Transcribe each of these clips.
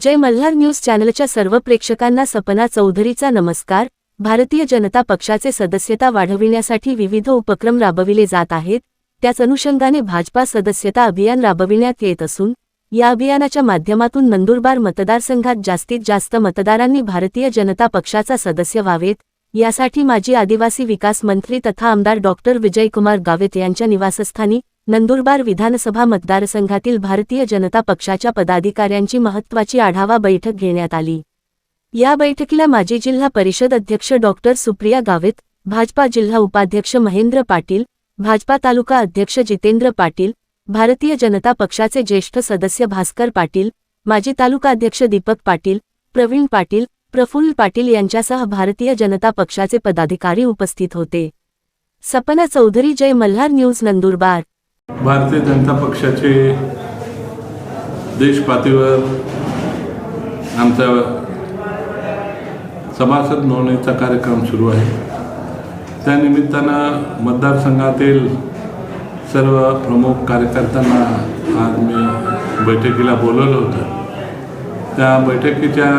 जय Malhar news चॅनलच्या सर्व प्रेक्षकांना सपना चौधरीचा नमस्कार. भारतीय जनता पक्षाचे सदस्यता वाढविण्यासाठी विविध उपक्रम राबविले जात आहेत. त्याच अनुषंगाने भाजपा सदस्यता अभियान राबविण्यात येत असून या अभियानाच्या माध्यमातून नंदुरबार मतदारसंघात जास्तीत जास्त मतदारांनी भारतीय जनता पक्षाचा सदस्य व्हावेत. यासाठी माजी आदिवासी विकास मंत्री तथा आमदार डॉक्टर विजयकुमार गावित यांच्या निवासस्थानी नंदुरबार विधानसभा मतदारसंघातील भारतीय जनता पक्षाच्या पदाधिकाऱ्यांची महत्त्वाची आढावा बैठक घेण्यात आली. या बैठकीला माजी जिल्हा परिषद अध्यक्ष डॉक्टर सुप्रिया गावित भाजपा जिल्हा उपाध्यक्ष महेंद्र पाटील भाजपा तालुका अध्यक्ष जितेंद्र पाटील भारतीय जनता पक्षाचे ज्येष्ठ सदस्य भास्कर पाटील माजी तालुकाध्यक्ष दीपक पाटील प्रवीण पाटील प्रफुल्ल पाटील यांच्यासह भारतीय जनता पक्षाचे पदाधिकारी उपस्थित होते. सपना चौधरी जय मल्हार न्यूज नंदुरबार. भारतीय जनता पक्षाचे देशपातळीवर आमचा सभासद नोंदणीचा कार्यक्रम सुरू आहे. त्यानिमित्तानं मतदारसंघातील सर्व प्रमुख कार्यकर्त्यांना आज मी बैठकीला बोलवलं होतं. त्या बैठकीच्या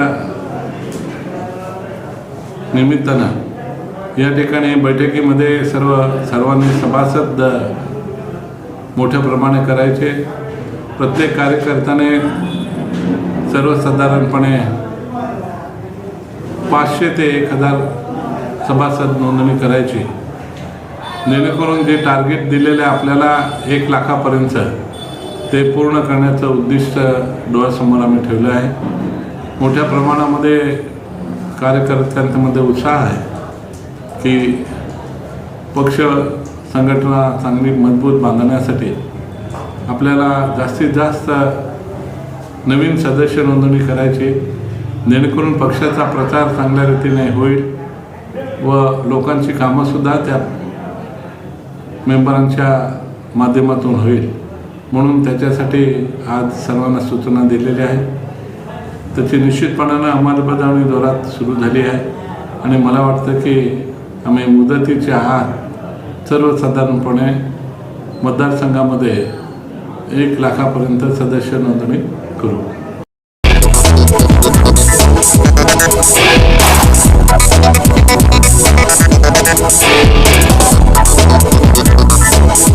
निमित्तानं या ठिकाणी बैठकीमध्ये सर्व सर्वांनी सभासद मोठ्या प्रमाणे करायचे. प्रत्येक कार्यकर्त्याने सर्वसाधारणपणे पाचशे ते एक हजार सभासद नोंदणी करायची. जेणेकरून जे टार्गेट दिलेले आपल्याला एक लाखापर्यंत ते पूर्ण करण्याचं उद्दिष्ट डोळ्यासमोर आम्ही ठेवलं आहे. मोठ्या प्रमाणामध्ये कार्यकर्त्यांमध्ये उत्साह आहे की पक्ष संघटना चांगली मजबूत बांधण्यासाठी आपल्याला जास्तीत जास्त नवीन सदस्य नोंदणी करायची जेणेकरून पक्षाचा प्रचार चांगल्या रीतीने होईल व लोकांची कामंसुद्धा त्या मेंबरांच्या माध्यमातून होईल. म्हणून त्याच्यासाठी आज सर्वांना सूचना दिलेल्या आहेत त्याची निश्चितपणानं अंमलबजावणी जोरात सुरू झाली आहे आणि मला वाटतं की आम्ही मुदतीच्या आत सर्वसाधारणपणे मतदारसंघामध्ये एक लाखापर्यंत सदस्य नोंदणी करू.